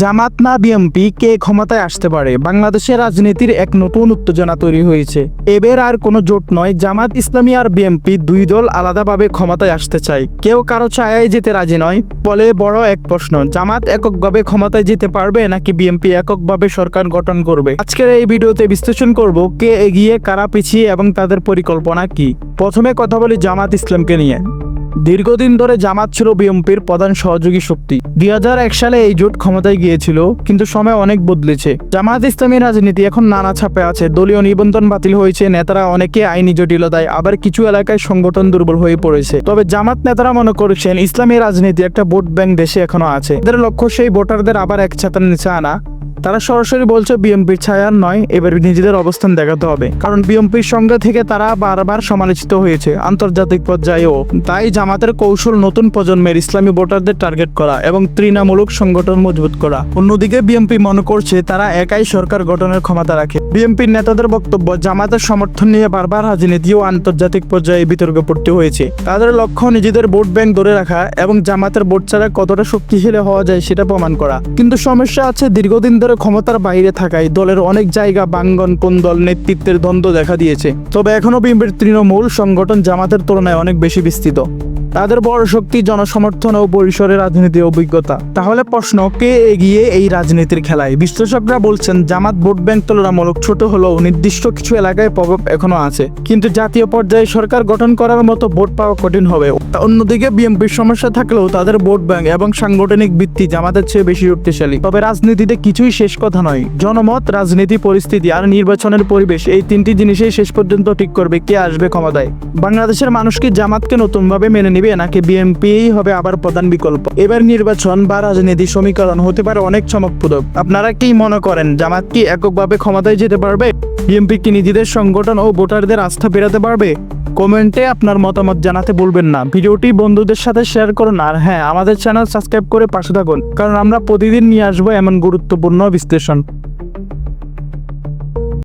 জামাত না বিএমপি কে ক্ষমতায় আসতে পারে? বাংলাদেশের রাজনীতির এক নতুন উত্তেজনা তৈরি হয়েছে। এবার আর কোনো জোট নয়, জামাত ইসলামী আর বিএমপি দুই দল আলাদাভাবে ক্ষমতায় আসতে চায়। কেউ কারও ছায়ায় যেতে রাজি নয় বলে বড় এক প্রশ্ন, জামাত এককভাবে ক্ষমতায় যেতে পারবে নাকি বিএমপি এককভাবে সরকার গঠন করবে? আজকের এই ভিডিওতে বিশ্লেষণ করব, কে এগিয়ে, কারা পিছিয়ে এবং তাদের পরিকল্পনা কি? প্রথমে কথা বলি জামাত ইসলামকে নিয়ে। দীর্ঘদিন ধরে জামাত ছিল বিএমপির প্রধান সহযোগী শক্তি। দুই হাজার এক সালে এই জোট ক্ষমতায় গিয়েছিল, কিন্তু সময় অনেক বদলেছে। জামাত ইসলামী রাজনীতি এখন নানা ছাপে আছে। দলীয় নিবন্ধন বাতিল হয়েছে, নেতারা অনেকে আইনি জটিলতায়, আবার কিছু এলাকায় সংগঠন দুর্বল হয়ে পড়েছে। তবে জামাত নেতারা মনে করছেন, ইসলামী রাজনীতি একটা ভোট ব্যাংক দেশে এখনও আছে। এদের লক্ষ্য সেই ভোটারদের আবার এক ছাতার নিচে আনা। তারা সরাসরি বলছে বিএমপির ছায়ার নয়, এবার নিজেদের অবস্থান দেখাতে হবে। কারণ বিএমপির সঙ্গে থেকে তারা বারবার সমালোচিত হয়েছে আন্তর্জাতিক পর্যায়েও। তাই জামাতের কৌশল নতুন প্রজন্মের ইসলামী ভোটারদের টার্গেট করা এবং তৃণমূলক সংগঠন মজবুত করা। অন্যদিকে বিএমপি মনে করছে, তারা একাই সরকার গঠনের ক্ষমতা রাখে। বিএমপির নেতাদের বক্তব্য, জামাতের সমর্থন নিয়ে বারবার রাজনীতি ও আন্তর্জাতিক পর্যায়ে বিতর্কে পড়তে হয়েছে। তাদের লক্ষ্য নিজেদের ভোট ব্যাংক ধরে রাখা এবং জামাতের ভোট ছাড়া কতটা শক্তিশালী হওয়া যায় সেটা প্রমাণ করা। কিন্তু সমস্যা আছে দীর্ঘদিন ধরে ক্ষমতার বাইরে থাকায় দলের অনেক জায়গা বাঙ্গন কোন দল নেতৃত্বের দ্বন্দ্ব দেখা দিয়েছে। তবে এখনও বিএনপির তৃণমূল সংগঠন জামাতের তুলনায় অনেক বেশি বিস্তৃত। তাদের বড় শক্তি, জনসমর্থন ও পরিসরের রাজনীতি অভিজ্ঞতা। তাহলে প্রশ্ন, কে এগিয়ে এই রাজনীতির খেলায়? বিশ্লেষকরা বলছেন, জামাত ভোট ব্যাংক তুলনামূলক ছোট হলেও নির্দিষ্ট কিছু এলাকায় প্রভাব এখনও আছে। কিন্তু জাতীয় পর্যায়ে সরকার গঠন করার মতো ভোট পাওয়া কঠিন হবে। অন্যদিকে বিএনপির সমস্যা থাকলেও তাদের ভোট ব্যাংক এবং সাংগঠনিক ভিত্তি জামাতের চেয়ে বেশি শক্তিশালী। তবে রাজনীতিতে কিছুই শেষ কথা নয়। জনমত, রাজনীতি, পরিস্থিতি আর নির্বাচনের পরিবেশ, এই তিনটি জিনিসই শেষ পর্যন্ত ঠিক করবে কে আসবে ক্ষমতায়। বাংলাদেশের মানুষ কি জামাতকে নতুনভাবে মেনে নিবে? নাকি বিএনপি হবে আবার প্রধান বিকল্প? এবার নির্বাচন বা রাজনীতি সমীকরণ হতে পারে অনেক চমকপ্রদ। আপনারা কি মনে করেন, জামাত কি এককভাবে ক্ষমতায় যেতে পারবে? বিএনপি কি নিজেদের সংগঠন ও ভোটারদের আস্থা ফেরাতে পারবে? কমেন্টে আপনার মতামত জানাতে বলবেন না। ভিডিওটি বন্ধুদের সাথে শেয়ার করুন, আর হ্যাঁ আমাদের চ্যানেল সাবস্ক্রাইব করে পাশে থাকুন, কারণ আমরা প্রতিদিন নিয়ে আসব এমন গুরুত্বপূর্ণ বিশ্লেষণ।